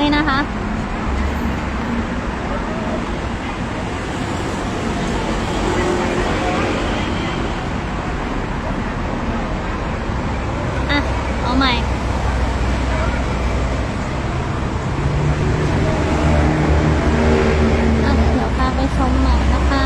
อยนะคะ อะ เอาใหม่ อะ เดี๋ยวพาไปชมใหม่นะคะ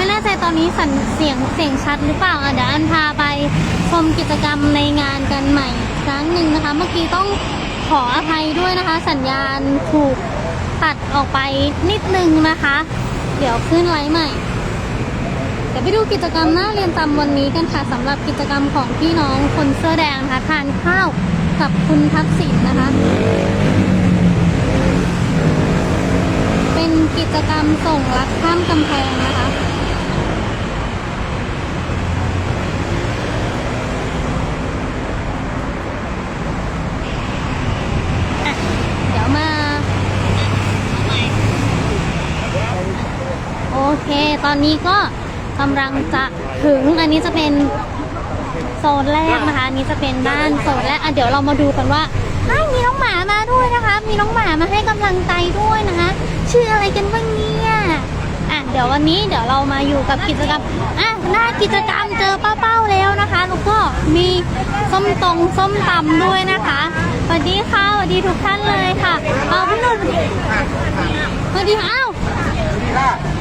ไม่แน่ใจตอนนี้สัญเสียงเสียงชัดหรือเปล่าเดี๋ยวอันพาไปชมกิจกรรมในงานกันใหม่ครั้งหนึ่งนะคะ เมื่อกี้ต้องขออภัยด้วยนะคะ สัญญาณถูกตัดออกไปนิดนึงนะคะ เดี๋ยวขึ้นไลฟ์ใหม่ เดี๋ยวไปดูกิจกรรมหน้าเรียนจำวันนี้กันค่ะสำหรับกิจกรรมของพี่น้องคนเสื้อแดงนะคะทานข้าวกับคุณทักษิณนะคะ เป็นกิจกรรมส่งรักข้ามกำแพงนะคะเดี๋ยวมา โอเค ตอนนี้ก็กำลังจะถึงอันนี้จะเป็นโซนแรกนะคะอันนี้จะเป็นด้านโซนแรกอะเดี๋ยวเรามาดูกันว่าอ้าวมีน้องหมามาด้วยนะคะ มีน้องหมามาให้กำลังใจด้วยนะคะ ชื่ออะไรกันบ้างเนี่ยอะเดี๋ยววันนี้เดี๋ยวเรามาอยู่กับกิจกรรมอะหน้ากิจกรรมเจอป้าเป้าแล้วนะคะแล้วก็มีส้มตรงส้มตำด้วยนะคะสวัสดีค่ะสวัสดีทุกท่านเลยค่ะเอาพี่หนุ่มสวัสดีค่ะอ้าว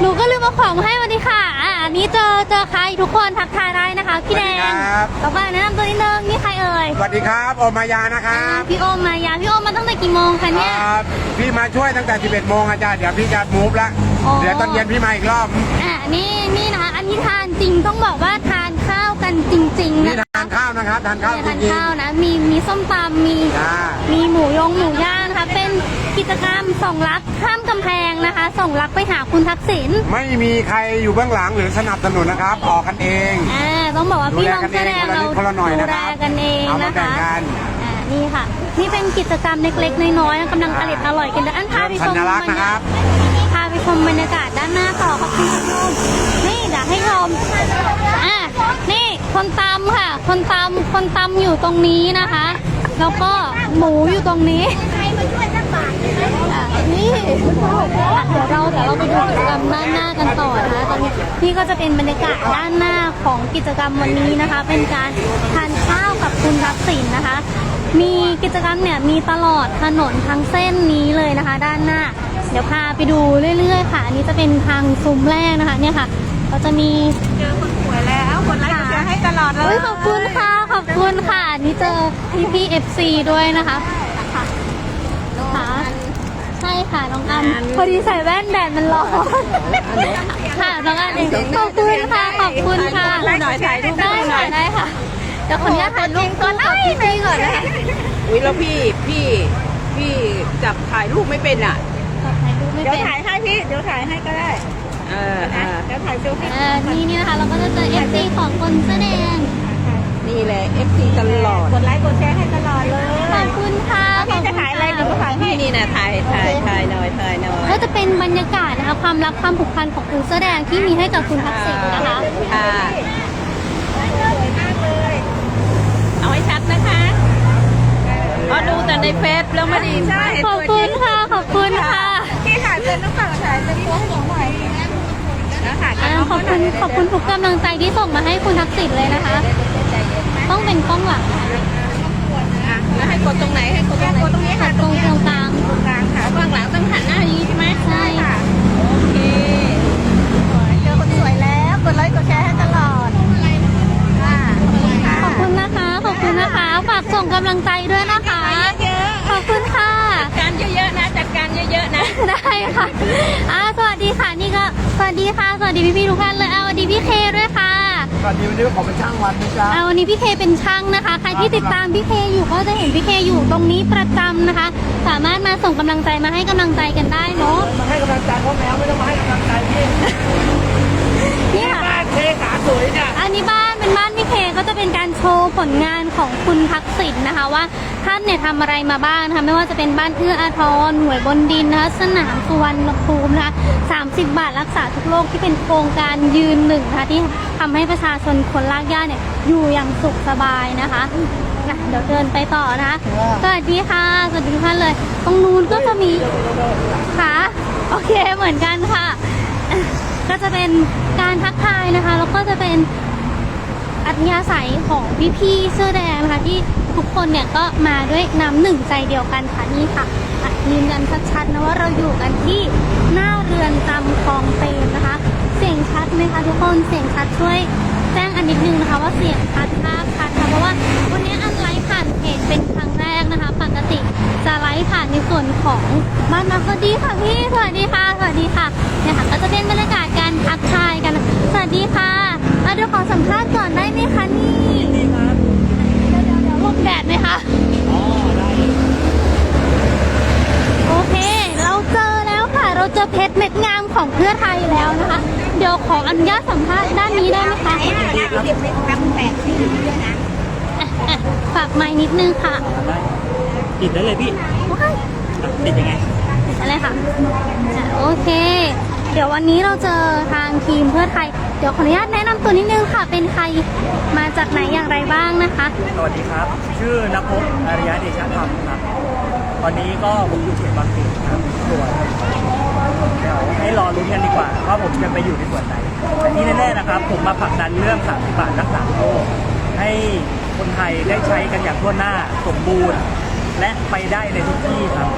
หนูก็ลืมเอาของมาให้สวัสดีค่ะอ่าอันนี้เจอเจอใครทุกคนทักทายได้นะคะ พี่แดงสวัสดีครับ ต่อไปแนะนำตัวนิดนึงนี่ใครเอ่ยสวัสดีครับโอมายานะคอ่ารับพี่โอมมายาพี่โอมมาตั้งแต่กี่โมงคะเนี่ยครับพี่มาช่วยตั้งแต่ 11โมงอาจารย์เดี๋ยวพี่จะมูฟละอ๋อ เดี๋ยวตอนเย็นพี่มาอีกรอบ อ่านี่นี่นะคะอันนี้ทานจริงต้องบอกว่าทานข้าวกันจริง ๆ นี่นะคะทานข้าวนะครับทานข้าวเนี่ยจทานริงข้าวนะมีมีส้มตำมีๆจ้ามีหมูยงหมูย่างนะคะเป็น กิจกรรมส่งรักข้ามกำแพงนะคะ ส่งรักไปหาคุณทักษิณไม่มีใครอยู่เบื้องหลังหรือสนับสนุนนะครับ ออกกันเอง อ่าต้องบอกว่าดูพี่แลน้องกันเอแสงดงคนละเรานิดคนละหน่อยดูนะแลครับกันเองเอามานะแบ่งคะกันอ่านี่ค่ะ นี่เป็นกิจกรรมเล็กๆน้อยๆนะกำลังอร่อยอร่อยกันเดี๋ยวอันพาไปชสัมญลักษณ์นะครับพาไปชมบรรยากาศด้านหน้าต่อขอบคุณผู้ชมนี่เดี๋ยวให้ชมอะนี่คนตำค่ะ คนตำคนตำอยู่ตรงนี้นะคะ แล้วก็หมูอยู่ตรงนี้อะ นี่อะเดี๋ยวเราเดี๋ยวเราไปดูกิจกรรมด้านหน้ากันต่อนะคะตอนนี้นี่ก็จะเป็นบรรยากาศด้านหน้าของกิจกรรมวันนี้นะคะ เป็นการทานข้าวกับคุณทักษิณนะคะ มีกิจกรรมเนี่ยมีตลอดถนนทั้งเส้นนี้เลยนะคะ ด้านหน้า เดี๋ยวพาไปดูเรื่อยๆค่ะ อันนี้จะเป็นทางซุ้มแรกนะคะเนี่ยค่ะก็จะมีเจอคนสวยแล้วกดไลค์กดแชร์ให้ตลอดเลเฮ้ยยขอบคุณค่ะขอบคุณค่ะอันนี้เจอพี่พี่เอฟซีด้วยนะคะค่ะค่ะ ใช่ค่ะน้องอันพอดีใส่แว่นแดดมันร้อนค่ะน้องอันเองขอบคุณค่ะขอบคุณค่ะถ่ายรูปหน่อยถ่ายรูปได้หน่ค่ะอยได้ค่ะเดี๋ยวคนนี้ถ่ายรูปก่อนกับพี่พี่ก่อนนะคะอุ้ยแล้วพี่พี่พี่จับถ่ายรูปไม่เป็นอะถ่ายรูปไม่เดี๋ยวเป็นถ่ายให้พี่เดี๋ยวถ่ายให้ก็ได้เออเออเดี๋ยวถ่ายเซลฟี่เอ่อนี่นี่นะคะเราก็จะเจอเอฟซีของคนแสดง นี่แหละ FC ตลอดกดไลค์กดแชร์ให้ตลอดเลยขอบคุณค่ะขพี่อบจะคุณถ่ายอะไรเดี๋ยวก็ค่ะถ่ายให้นี่นะถ่ายถ่ายถ่ายหน่อยถ่ายหน่อยก็จะเป็นบรรยากาศนะคะความรักความผูกพันของคุณแสดงที่มีให้กับคุณทักษิณนะคะค่ะเอาให้ชัดนะคะก็ดูแต่ในเฟซแล้วไม่ดีใช่ขอบคุณค่ะขอบคุณค่ะพี่ถ่ายเป็นหรือเปล่าถ่ายเป็นตัวให้หนูหน่อยแล้วถ่ายกัอ่าขอบคุณขอบคุณทุกกำลังใจที่ส่งมาให้คุณทักษิณเลยนะคะ ต้องเป็นกล้องหลังค่ะอะแล้วให้กดตรงไหนให้กดตรงไหนกดตรงนี้ค่ะตรงตรงกลางตรงกลางค่ะข้างหลังต้องหันหน้าอย่างนี้ใช่ไหมใช่ค่ะโอเคเจอคนสวยแล้วกดไลค์กดแชร์ให้ตลอดค่ะขอบคุณค่ะขอบคุณนะคะขอบคุณนะคะฝากส่งกำลังใจด้วยนะคะ เยอะขอบคุณค่ะ ๆการเยอะๆนะจัดการเยอะๆนะได้ค่ะอ่าสวัสดีค่ะนี่ก็สวัสดีค่ะ สวัสดีพี่ๆทุกท่านเลยเอาสวัสดีพี่เคด้วยค่ะ สวัสดีวันนี้ขอเป็นช่างวันนะจ๊ะเอาวันนี้พี่เคเป็นช่างนะคะ ใครที่ติดตามพี่เคอยู่ก็จะเห็นพี่เคอยู่ตรงนี้ประจำนะคะ สามารถมาส่งกำลังใจมาให้กำลังใจกันได้เนาะมาให้กำลังใจพ่อแมวไม่ต้องมาให้กำลังใจพี่นี่ค่ะ บ้านเทขาสวยจ้ะอันนี้บ้านเป็นบ้านพี่เคก็จะเป็นการโชว์ผลงาน ของคุณทักษิณนะคะว่าท่านเนี่ยทำอะไรมาบ้างนะคะไม่ว่าจะเป็นบ้านเอื้ออาทรหน่วยบนดินนะคะสนามสุวรรณภูมินะคะ30 บาทรักษาทุกโรคที่เป็นโครงการยืนหนึ่งนะคะที่ทำให้ประชาชนคนลากย่าเนี่ยอยู่อย่างสุขสบายนะคะนะเดี๋ยวเดินไปต่อนะคะสวัสดีค่ะสวัสดีทุกท่านเลย ตรงนู้นก็จะมีค่ะโอเคเหมือนกันค่ะ ก็จะเป็นการทักทายนะคะ แล้วก็จะเป็น อัธยาศัยของพี่ๆเสื้อแดงนะคะที่ทุกคนเนี่ยก็มาด้วยน้ำหนึ่งใจเดียวกันค่ะนี่ค่ะอะยืนยันชัดๆนะว่าเราอยู่กันที่หน้าเรือนจำคลองเปรมนะคะ เสียงชัดไหมคะทุกคนเสียงชัดช่วยแจ้งอันนิดนึงนะคะว่าเสียงชัดภาพชัดค่ะเพราะว่าวันนี้อันไลฟ์ผ่านเพจเป็นครั้งแรกนะคะ ปกติจะไลฟ์ผ่านในส่วนของบ้านมาสวัสดีค่ะพี่สวัสดีค่ะสวัสดีค่ะเนี่ยค่ะก็จะเป็นบรรยากาศการทักทายกัน สวัสดีค่ะอะเดี๋ยวขอสัมภาษณ์ก่อนได้ไหมคะนี่เดี๋ยวเดี๋ยวเดี๋ยวหลบแดดไหมคะโอเค เราเจอแล้วค่ะ เราเจอเพชรเม็ดงามของเพื่อไทยแล้วนะคะ เดี๋ยวขออนุญาตสัมภาษณ์ด้านนี้ได้ไหมคะไหนอะร้านสิบเป็นคำแปดสี่ด้วยนะอะอะฝากไม้นิดนึงค่ะ ติดได้เลยพี่ว้ายติดยังไงอะไรค่ะอะ โอเค เดี๋ยววันนี้เราเจอทางทีมเพื่อไทย เดี๋ยวขออนุญาตแนะนำตัวนิดนึงค่ะ เป็นใคร มาจากไหนอย่างไรบ้างนะคะ สวัสดีครับ ชื่อนภพอารยะเดชะธรรมครับ ตอนนี้ก็ผมอยู่เขตบางเขนครับ วนให้รอลุ้นกันดีกว่าว่าผมจะไปอยู่ในส่วนไหนแต่ที่แน่ๆนะครับ ผมมาผลักดันเรื่อง30บาทรักษาโรคให้คนไทยได้ใช้กันอย่างทั่วหน้าสมบูรณ์ และไปได้ในทุกที่ครับ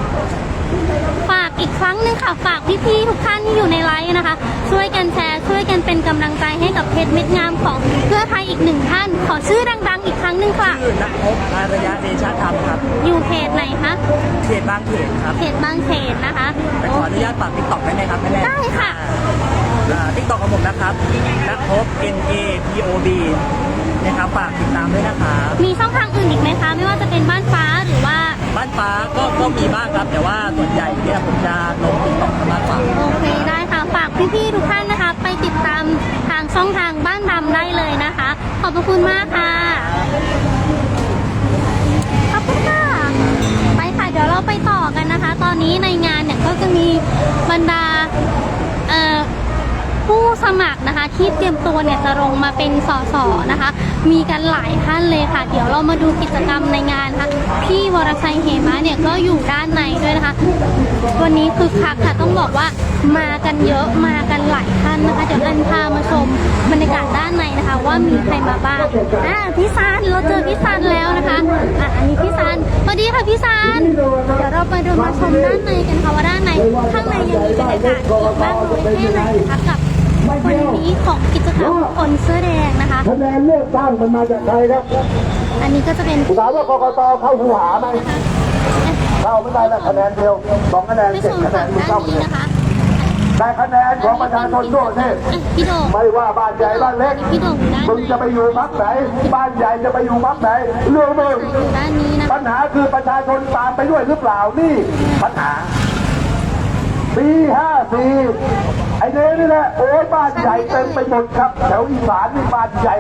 ฝากอีกครั้ง ค่ะฝากพี่ๆทุกท่านที่อยู่ในไลฟ์นะคะ ช่วยกันแชร์ ช่วยกันเป็นกำลังใจให้กับเพจเม็ดงามของเพื่อไทยอีกหนึ่งท่าน ขอชื่อดังๆ อีกครั้งหนึ่งค่ะชื่อนภพอารยะเดชธรรมครับ อยู่เพจไหนคะเขตบางเขนครับเพจบางเขนนะคะแต่ขออนุญาตฝากติ๊กต็อกได้ไหมครับแม่แม่ได้ค่ะติ๊กต็อกของผมนะครับนักพบ N A P O B นะครับฝากติดตามด้วยนะครับมีช่องทางอื่นอีกไหมคะ ไม่ว่าจะเป็นบ้านฟ้า บ้านฟ้าก็ก็มีบ้างครับ แต่ว่าส่วนใหญ่เนี่ยผมจะลงติ๊กต็อกกับบ้านฟ้าโอเคได้ค่ะฝากพี่ๆทุกท่านนะคะ ไปติดตามทางช่องทางบ้านดำได้เลยนะคะ ขอบพระคุณมากค่ะขอบคุณค่ะไปค่ะเดี๋ยวเราไปต่อกันนะคะ ตอนนี้ในงานเนี่ยก็จะมีบรรดาผู้สมัครนะคะที่เตรียมตัวเนี่ยจะลงมาเป็นสสนะคะ มีกันหลายท่านเลยค่ะ เดี๋ยวเรามาดูกิจกรรมในงานนะคะพี่วรชัยเหมะเนี่ยก็อยู่ด้านในด้วยนะคะ วันนี้คือคักค่ะต้องบอกว่ามากันเยอะมากันหลายท่านนะคะ เดี๋ยวอันพามาชมบรรยากาศด้านในนะคะ ว่ามีใครมาบ้างอ่าพี่ซานเราเจอพี่ซานแล้วนะคะอะอันนี้พี่ซานสวัสดีค่ะพี่ซานเดี๋ยวเราไปดูมาชมด้านในกันค่ะว่าด้านในข้างในยังมีบรรยากาศอีกมากน้อยแค่ไหนนะคะกับ วันนี้ของกิจกรรมคนเสื้อแดงนะคะคะแนนเลือกตั้งมันมาจากใครครับ อันนี้ก็จะเป็นถามว่ากกตเข้าหูหาไหมเข้าไม่ได้ละคะแนนเดียวสองคะแนนไปเจ็ชดมคะแนฝั่นงมึงด้านเข้าไปนี้เลยนะคะได้คะแนนของประชาชนทั่วประเทศอะพี่โด่งไม่ว่าบ้านใหญ่บ้านเล็กพี่โด่งอยู่ด้านมึงจะไปอยู่พักไหน บ้านใหญ่จะไปอยู่พักไหน เรื่องมึงอยู่ด้านนี้นะปัญหาคือประชาชนตามไปด้วยหรือเปล่านี่ปัญหา ปีห้าสี่ไอ้เนี้นี่แหละโอ้ยบ้านใหญ่เต็มไปหมดครับแถวอีสานนี่บ้านใหญ่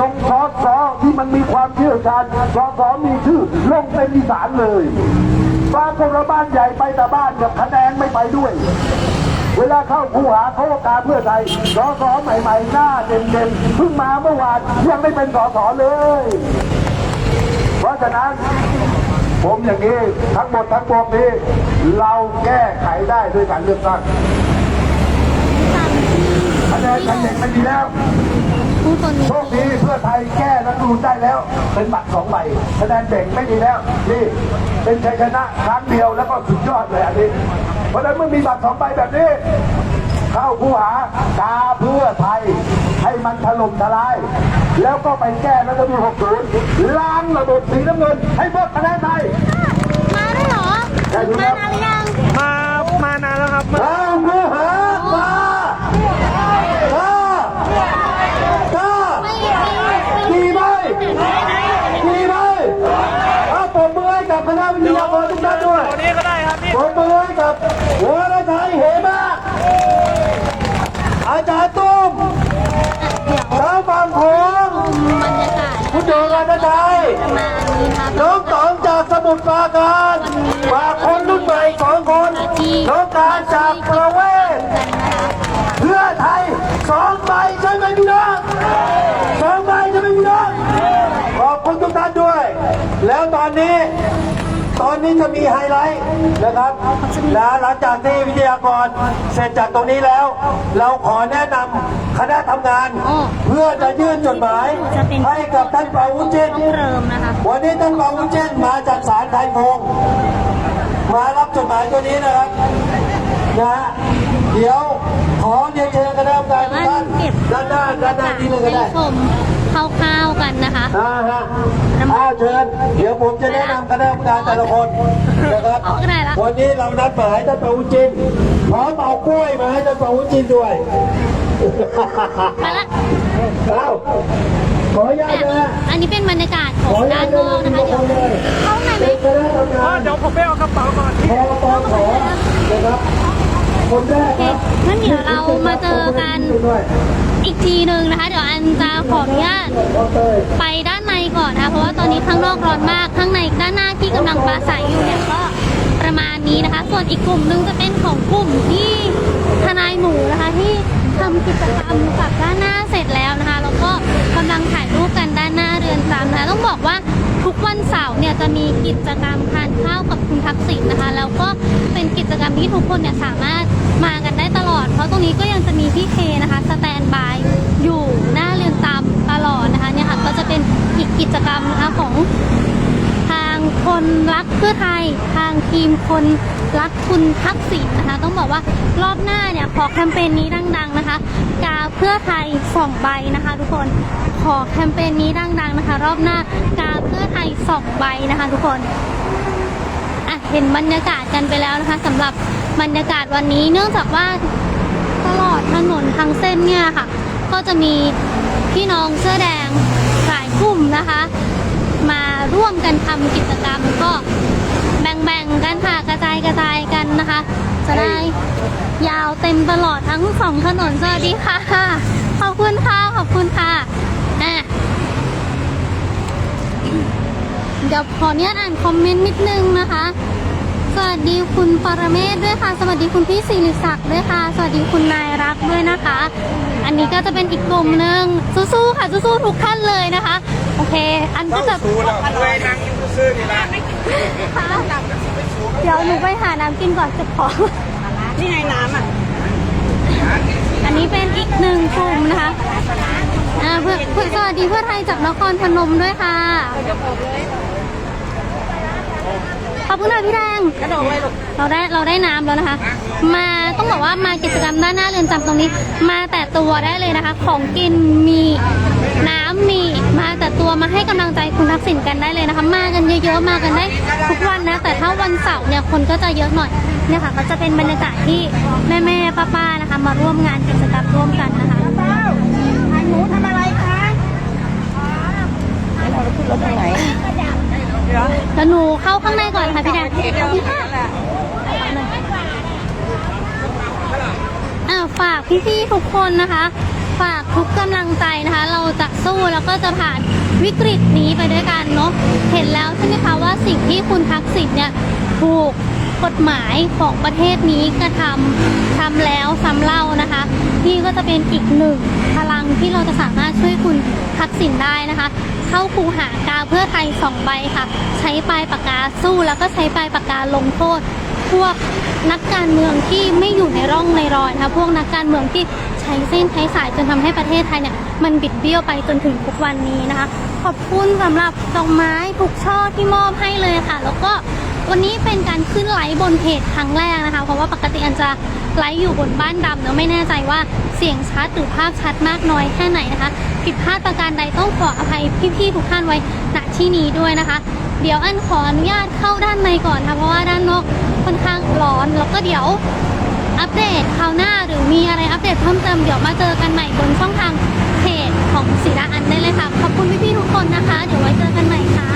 ลงสอสอที่มันมีความเชี่ยวชาญสอสอมีชื่อลงเป็นอีสานเลยบางคนละบ้านใหญ่ไปแต่บ้านกับคะแนนไม่ไปด้วย เวลาเข้าผู้หาเขาการเพื่อไทยสอสอใหม่ ๆ หน้าเด่นๆเพิ่งมาเมื่อวานยังไม่เป็นสอสอเลย เพราะฉะนั้น ผมอย่างนี้ทั้งหมดทั้งปวงนี้ เราแก้ไขได้ด้วยการเลือกตั้งคะแนนคะแนนไม่มีแล้วผู้คนนี้โชคดีเพื่อไทยแก้รัฐธรรมนูญได้แล้ว เป็นบัตรสองใบคะแนนเบ่งไม่มีแล้วนี่เป็นชัยชนะครั้งเดียวแล้วก็สุดยอดเลยอันนี้ เพราะฉะนั้นเมื่อมีบัตรสองใบแบบนี้ เข้าผู้หากาเพื่อไทย ให้มันถล่มทลาย แล้วก็ไปแก้รัฐธรรมนูญ60ล้างระบบสีน้ำเงิน ให้หมดคะแนนไทยมาได้เหรอได้ดูมาครับนานหรือยัง มามานานแล้วครับเอาผู้หามามามา ไม่ไม่ไม่ กี่ใบกี่ใบเอาปมมือให้กับคณะวิทยากรทุกท่านด้วย ตัวนี้ก็ได้ครับพี่ ปมมือให้กับหัวราชัยเหมาอาจารย์ตุ้ม เดี๋ยว ชาวบางโขง ชมบรรยากาศ ญไทยประมาณนี้ครับน้องต๋องจากสมุทรปราการฝากคนรุ่นใหม่สองคนน้องการจากประเวศเพื่อไทยสองใบใช่ไหมพี่น้องสองใบใช่ไหมพี่น้องขอบคุณทุกท่านด้วย แล้วตอนนี้ ตอนนี้จะมีไฮไลท์นะครับและหลังจากที่วิทยากรเสร็จจากตรงนี้แล้ว เราขอแนะนำคณะทำงานอ๋อเพื่อจะยื่นจดหมายจะเป็นให้กับท่านปาวุฒิเจนต้องเริ่มนะคะวันนี้ท่านปาวุฒิเจนมาจากศาลไทยพงศ์มารับจดหมายตัวนี้นะครับนะฮะเดี๋ยวขอเรียนเชิญคณะกรรมการทุกท่านเก็บด้านหน้าด้านหน้าที่เลยก็ได้ชม คร่าวๆกันนะคะ อ่าฮะอ้าวเชิญ เดี๋ยวผมจะแนะนำคณะกรรมการแต่ละคนนะครับเอาก็ได้ละวันนี้เรานัดหมายท่านปาวุฒิจินพร้อมเอากล้วยมาให้ท่านปาวุฒิจินด้วย มาละเอาขออนุญาตนะฮะอันนี้เป็นบรรยากาศขขอองอนุญาด้าตนนเดิอนกนะคะทุกเดี๋ยวคนเลยเข้าข้างในไหมเป็นคณะทำงานเดี๋ยวผมไปเอากระเป๋าก่อน พอปอขอนะครับ คนแรก โอ เคงั้นเดี๋ยวเรามาเจอกันอีกทีหนึ่งนะคะ เดี๋ยวอันจะขออนุญาตไปด้านในก่อนนะคะเพราะว่าตอนนี้ข้างนอกร้อนมาก ข้างในด้านหน้าที่กำลังปราศัยอยู่เนี่ยก็ประมาณนี้นะคะ ส่วนอีกกลุ่มหนึงจะเป็นของกลุ่มที่ทนายหมูนะคะที่ทำกิจกรรมกับด้านหน้าเสร็จแล้วนะคะแล้วก็กำลังถ่ายรูปกันด้านหน้าเรือนจำนะคะต้องบอกว่า วันเสาร์เนี่ยจะมีกิจกรรมทานข้าวกับคุณทักษิณนะคะ แล้วก็เป็นกิจกรรมที่ทุกคนเนี่ยสามารถมากันได้ตลอด เพราะตรงนี้ก็ยังจะมีพี่เคนะคะสแตนบายอยู่หน้าเรือนจำตลอดนะคะเนี่ยค่ะก็จะเป็นอีกกิจกรรมนะคะของทางคนรักเพื่อไทย ทางทีมคนรักคุณทักษิณนะคะ ต้องบอกว่ารอบหน้าเนี่ยขอแคมเปญนี้ดัง ๆนะคะ กาเพื่อไทยสองใบนะคะ ทุกคนขอแคมเปญนี้ดัง ๆนะคะ รอบหน้ากาเพื่อ ไทยสองใบนะคะ ทุกคนอะเห็นบรรยากาศกันไปแล้วนะคะสำหรับบรรยากาศวันนี้เนื่องจากว่าตลอดถนนทางเส้นเนี่ยค่ะ ก็จะมีพี่น้องเสื้อแดงหลายกลุ่มนะคะ มาร่วมกันทำกิจกรรมก็แบ่งๆกันค่ะกระจายกระจายกันนะคะ จะได้ยาวเต็มตลอดทั้งสองถนนสวัสดีค่ะขอบคุณค่ะขอบคุณค่ะอะเดี๋ยวขอเนี้ยอ่านคอมเมนต์นิดนึงนะคะ สวัสดีคุณปรเมศด้วยค่ะ สวัสดีคุณพี่ศิริศักดิ์ด้วยค่ะ สวัสดีคุณนายรักด้วยนะคะ อันนี้ก็จะเป็นอีกกลุ่มหนึ่งสู้ๆค่ะสู้ๆทุกท่านเลยนะคะ โอเค อันก็จะ สู้แล้วเลยนั่งอยู่ซื่อๆนี่ละเดี๋ยวหนูไปหาน้ำกินก่อนเจะขอนี่ไงน้ำอะ อันนี้เป็นอีกหนึ่งกลุ่มนะคะอ่าเพื่อเพื่อสวัสดีเพื่อไทยจากนครพนมด้วยค่ะ ขอบคุณค่ะพี่แดงกระโดดเลยลูกเราได้เราได้น้ำแล้วนะคะ มาต้องบอกว่ามากิจกรรมด้านหน้าเรือนจำตรงนี้ มาแต่ตัวได้เลยนะคะ ของกินมีน้ำมีมาแต่ตัวมาให้กำลังใจคุณทักษิณกันได้เลยนะคะ มากันเยอะๆมากันได้ทุกวันนะ แต่ถ้าวันเสาร์เนี่ยคนก็จะเยอะหน่อยเนี่ยค่ะก็จะเป็นบรรยากาศที่แม่ๆป้าๆนะคะ มาร่วมงานกิจกรรมร่วมกันนะคะ ไอ้หนูทำอะไรคะเราขึ้นรถทางไหน แล้วหนูเข้าข้างในก่อนค่ะพี่แดงอ่าฝากพี่ๆทุกคนนะคะ ฝากทุกกำลังใจนะคะ เราจะสู้แล้วก็จะผ่านวิกฤตนี้ไปด้วยกันเนาะเห็นแล้วใช่ไหมคะว่าสิ่งที่คุณทักษิณเนี่ยถูกกฎหมายของประเทศนี้กระทำทำแล้วซ้ำเล่านะคะนี่ก็จะเป็นอีกหนึ่ง ที่เราจะสามารถช่วยคุณทักษิณได้นะคะ เข้าคูหากาเพื่อไทยสองใบค่ะ ใช้ปลายปากกาสู้แล้วก็ใช้ปลายปากกาลงโทษพวกนักการเมืองที่ไม่อยู่ในร่องในรอยนะคะพวกนักการเมืองที่ใช้เส้นใช้สายจนทำให้ประเทศไทยเนี่ยมันบิดเบี้ยวไปจนถึงทุกวันนี้นะคะ ขอบคุณสำหรับดอกไม้ทุกช่อที่มอบให้เลยค่ะ แล้วก็ วันนี้เป็นการขึ้นไลฟ์บนเพจครั้งแรกนะคะ เพราะว่าปกติอันจะไลฟ์อยู่บนบ้านดำเนอะไม่แน่ใจว่าเสียงชัดหรือภาพชัดมากน้อยแค่ไหนนะคะ ผิดพลาดประการใดต้องขออภัยพี่ๆทุกท่านไว้ณที่นี้ด้วยนะคะ เดี๋ยวอันขออนุญาตเข้าด้านในก่อนค่ะเพราะว่าด้านนอกค่อนข้างร้อน แล้วก็เดี๋ยวอัปเดตคราวหน้าหรือมีอะไรอัปเดตเพิ่มเติมเดี๋ยวมาเจอกันใหม่บนช่องทางเพจของศิลาอันได้เลยค่ะ ขอบคุณพี่ๆทุกคนนะคะ เดี๋ยวไว้เจอกันใหม่ค่ะ